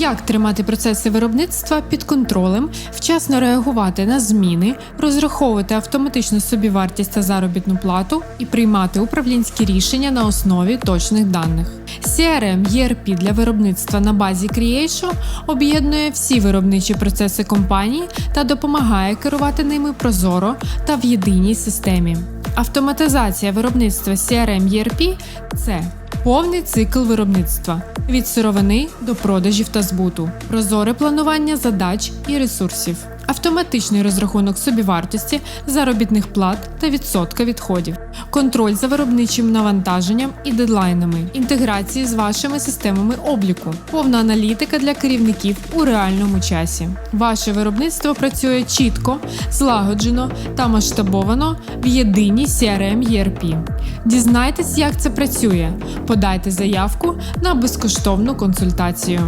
Як тримати процеси виробництва під контролем, вчасно реагувати на зміни, розраховувати автоматичну собівартість та заробітну плату і приймати управлінські рішення на основі точних даних. CRM ERP для виробництва на базі Creation об'єднує всі виробничі процеси компанії та допомагає керувати ними прозоро та в єдиній системі. Автоматизація виробництва CRM ERP – це повний цикл виробництва від сировини до продажів та збуту, прозоре планування задач і ресурсів, автоматичний розрахунок собівартості, заробітних плат та відсотка відходів, контроль за виробничим навантаженням і дедлайнами, інтеграції з вашими системами обліку, повна аналітика для керівників у реальному часі. Ваше виробництво працює чітко, злагоджено та масштабовано в єдиній CRM ERP. Дізнайтесь, як це працює. Подайте заявку на безкоштовну консультацію.